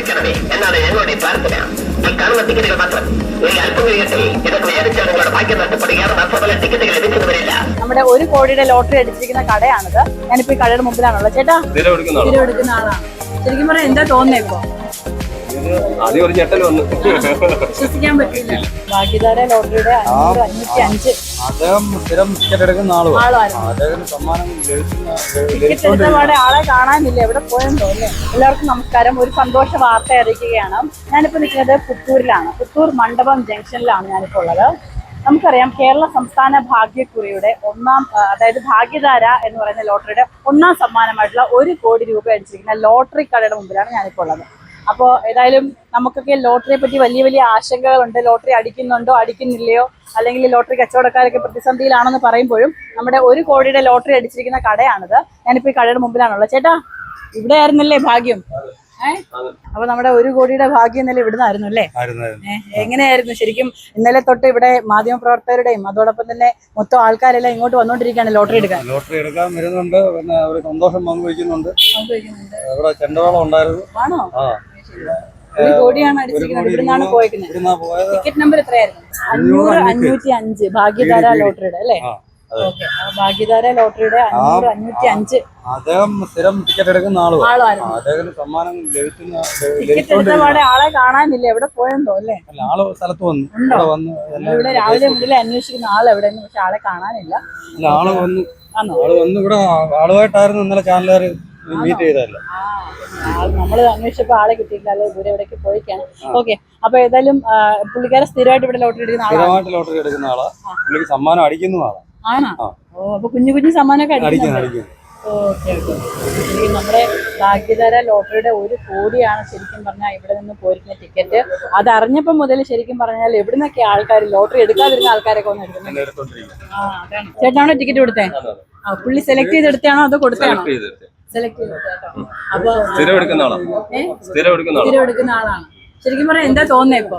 ജയിക്കണമേ എന്നാണ് ഞങ്ങളുടെ പ്രാർത്ഥന. ഈ കാണുന്ന ടിക്കറ്റുകൾ മാത്രം. ഒരു അല്പം കഴിയട്ടെ. ഇതൊക്കെ വേദിച്ചാൽ നിങ്ങളുടെ ഭാഗ്യം നഷ്ടപ്പെടുകയാണ് മാത്രമല്ല ടിക്കറ്റുകൾ ലഭിക്കുന്നവരില്ല. നമ്മുടെ ഒരു കോടിയുടെ ലോട്ടറി അടിച്ചിരിക്കുന്ന കടയാണിത്. ഞാനിപ്പോ ഈ കടയുടെ മുമ്പിലാണുള്ളത്. ചേട്ടാ എടുക്കുന്ന ആളാണ് ശരിക്കും പറഞ്ഞാൽ എന്താ തോന്നുന്നേ ഇപ്പൊ? ആദ്യം ഒരു ഞെട്ടൽ വന്നു. വിശ്വസിക്കാൻ പറ്റില്ല ഭാഗ്യധാര ലോട്ടറിയുടെ അഞ്ഞൂറ് അഞ്ഞൂറ്റി അഞ്ച് അദ്ദേഹം സ്ഥിരം ടിക്കറ്റ് എടുക്കുന്ന ആളുമാണ് അദ്ദേഹത്തിന് സമ്മാനം ടിക്കറ്റ് എടുത്ത ആളെ കാണാനില്ല. എവിടെ പോയെന്ന് തോന്നുന്നു. എല്ലാവർക്കും നമസ്കാരം. ഒരു സന്തോഷ വാർത്ത അറിയിക്കുകയാണ്. ഞാനിപ്പോ നിൽക്കുന്നത് പുത്തൂരിലാണ്. പുത്തൂർ മണ്ഡപം ജംഗ്ഷനിലാണ് ഞാനിപ്പോ ഉള്ളത്. നമുക്കറിയാം കേരള സംസ്ഥാന ഭാഗ്യക്കുറിയുടെ ഒന്നാം അതായത് ഭാഗ്യധാര എന്ന് പറയുന്ന ലോട്ടറിയുടെ ഒന്നാം സമ്മാനമായിട്ടുള്ള ഒരു കോടി രൂപ അടിച്ചിരിക്കുന്ന ലോട്ടറി കടയുടെ മുമ്പിലാണ് ഞാനിപ്പോൾ ഉള്ളത്. അപ്പോൾ ഏതായാലും നമുക്കൊക്കെ ലോട്ടറിയെ പറ്റി വലിയ വലിയ ആശങ്കകളുണ്ട്. ലോട്ടറി അടിക്കുന്നുണ്ടോ അടിക്കുന്നില്ലയോ? അല്ലെങ്കിൽ ലോട്ടറി കച്ചവടക്കാരൊക്കെ പ്രതിസന്ധിയിലാണെന്ന് പറയുമ്പോഴും നമ്മുടെ ഒരു കോടിയുടെ ലോട്ടറി അടിച്ചിരിക്കുന്ന കടയാണിത്. ഞാനിപ്പോൾ ഈ കടയുടെ മുമ്പിലാണുള്ളത്. ചേട്ടാ ഇവിടെ ആയിരുന്നല്ലേ ഭാഗ്യം? ഏഹ് അപ്പൊ നമ്മുടെ ഒരു കോടിയുടെ ഭാഗ്യം ഇന്നലെ ഇവിടുന്നായിരുന്നു അല്ലേ? ആയിരുന്നായിരുന്നു. ഏഹ് എങ്ങനെയായിരുന്നു? ശരിക്കും ഇന്നലെ തൊട്ട് ഇവിടെ മാധ്യമ പ്രവർത്തകരുടെയും അതോടൊപ്പം തന്നെ മൊത്തം ആൾക്കാരെല്ലാം ഇങ്ങോട്ട് വന്നുകൊണ്ടിരിക്കുകയാണ് ലോട്ടറി എടുക്കാൻ. ലോട്ടറി എടുക്കാൻ വരുന്നുണ്ട്. പിന്നെ അവർ സന്തോഷം പങ്കുവയ്ക്കുന്നുണ്ട്. ഇവിടെ ചെണ്ടവളം ഉണ്ടായിരുന്നു. ആണോ? ആ. ഒരു കോടിയാണ് അടിച്ചിരിക്കുന്നത് ഇവിടുന്നാണ് ടിക്കറ്റ് നമ്പർ എത്രയായിരുന്നു അഞ്ഞൂറ് അഞ്ഞൂറ്റി അഞ്ച് ഭാഗ്യധാര വീട്, വീട്. ലോട്ടറിയുടെ അല്ലേ? ആ അതെ. ഓക്കെ ഭാഗ്യധാര ലോട്ടറിയുടെ അഞ്ഞൂറ് അഞ്ഞൂറ്റി അഞ്ച് അദ്ദേഹം സ്ഥിരം ടിക്കറ്റ് എടുക്കുന്ന ആളുമാണ് ആളായിരുന്നു അദ്ദേഹത്തിന് സമ്മാനം ലഭിക്കുന്ന ടിക്കറ്റ് എടുത്ത ആളെ കാണാനില്ല. എവിടെ പോയെന്തോ അല്ലേ? ആൾ സ്ഥലത്ത് വന്നു? ഇവിടെ വന്ന് ഇവിടെ രാവിലെ മുതലേ അന്വേഷിക്കുന്ന ആൾ എവിടെയെന്ന് പക്ഷെ ആളെ കാണാനില്ല. ആൾ വന്നു ആൾ വന്നു ഇവിടെ ആളുമായിട്ടായിരുന്നു ഇന്നലെ ചാനലുകാർ മീറ്റ് ചെയ്തതല്ല. ആ നമ്മൾ അന്വേഷിച്ചപ്പോ ആളെ കിട്ടിയില്ല അല്ലെ? ദൂരെ എവിടേക്ക് പോയിക്കാണ് ഓക്കെ. അപ്പൊ ഏതായാലും പുള്ളിക്കാരെ സ്ഥിരമായിട്ട് ഇവിടെ ലോട്ടറി എടുക്കുന്ന ആളാണ്. ലോട്ടറി എടുക്കുന്ന ആളാ. പുള്ളിക്ക് സമ്മാനം അടിക്കുന്ന ആളാ. ആണോ? ഓ അപ്പൊ കുഞ്ഞു കുഞ്ഞു സമ്മാനമൊക്കെ അടിക്കുന്നു ഓക്കെ ഓക്കെ. നമ്മുടെ ഭാഗ്യധാര ലോട്ടറിയുടെ ഒരു കോടിയാണ് ശരിക്കും പറഞ്ഞാൽ ഇവിടെ നിന്ന് പോയിരിക്കുന്ന ടിക്കറ്റ്. അത് അറിഞ്ഞപ്പോൾ മുതൽ ശരിക്കും പറഞ്ഞാൽ എവിടുന്നൊക്കെ ആൾക്കാർ ലോട്ടറി എടുക്കാതിരുന്ന ആൾക്കാരൊക്കെ ഒന്ന് അതാണ്. ചേട്ടനാണോ ടിക്കറ്റ് കൊടുത്തേ? ആ പുള്ളി സെലക്ട് ചെയ്തെടുത്താണോ അതോ കൊടുത്താണോ സെലക്ട് ചെയ്തെടുത്തേട്ടോ അപ്പൊ സ്ഥിരം എടുക്കുന്ന ആളാ? ഏ? സ്ഥിരം എടുക്കുന്ന സ്ഥിരം എടുക്കുന്ന ആളാണ്. ശരിക്കും പറഞ്ഞാൽ എന്താ തോന്നുന്നേ ഇപ്പൊ?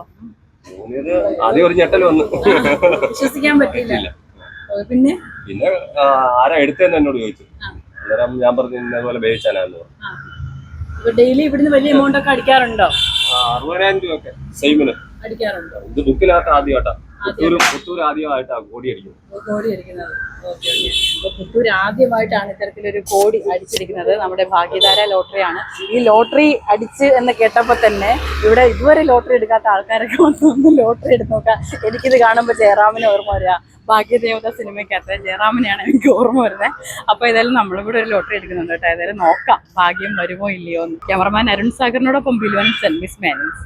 ആദ്യം ഒരു ഞെട്ടൽ വന്നു. വിശ്വസിക്കാൻ പറ്റില്ല പിന്നെ? പിന്നെ ആരാ എടുത്തതെന്ന് എന്നോട് ചോദിച്ചു. അന്നേരം ഞാൻ പറഞ്ഞു ഇന്നതുപോലെ ബേച്ചാനാന്ന് പറഞ്ഞു. ഡെയിലി ഇവിടുന്ന് വലിയ എമൗണ്ട് ഒക്കെ അടിക്കാറുണ്ടോ? അറുപതിനായിരം രൂപ ഒക്കെ സെയിമിന് അടിക്കാറുണ്ടോ? ഇത് ബുക്കിനകത്ത് ആദ്യമായിട്ടാ. പുത്തൂർ പുത്തൂർ ആദ്യമായിട്ടാ കോടി കോടി ആദ്യമായിട്ടാണ് ഇത്തരത്തിലൊരു കോടി അടിച്ചിരിക്കുന്നത് നമ്മുടെ ഭാഗ്യധാര ലോട്ടറിയാണ്. ഈ ലോട്ടറി അടിച്ച് എന്ന് കേട്ടപ്പോൾ തന്നെ ഇവിടെ ഇതുവരെ ലോട്ടറി എടുക്കാത്ത ആൾക്കാരൊക്കെ വന്ന് ലോട്ടറി എടുത്ത് നോക്കാം. എനിക്കിത് കാണുമ്പോൾ ജയറാമിന് ഓർമ്മ വരിക ഭാഗ്യദേവത സിനിമയ്ക്കകത്ത് ജയറാമിനെയാണ് എനിക്ക് ഓർമ്മ വരുന്നത് അപ്പോൾ ഏതായാലും നമ്മളും കൂടെ ഒരു ലോട്ടറി എടുക്കുന്നുണ്ട് കേട്ടോ. ഏതായാലും നോക്കാം. ഭാഗ്യം വരുമോ ഇല്ലയോ എന്ന്. ക്യാമറമാൻ അരുൺ സാഗറിനോടൊപ്പം ബിലുവൻ സെൻമിസ് മാനൻസ്.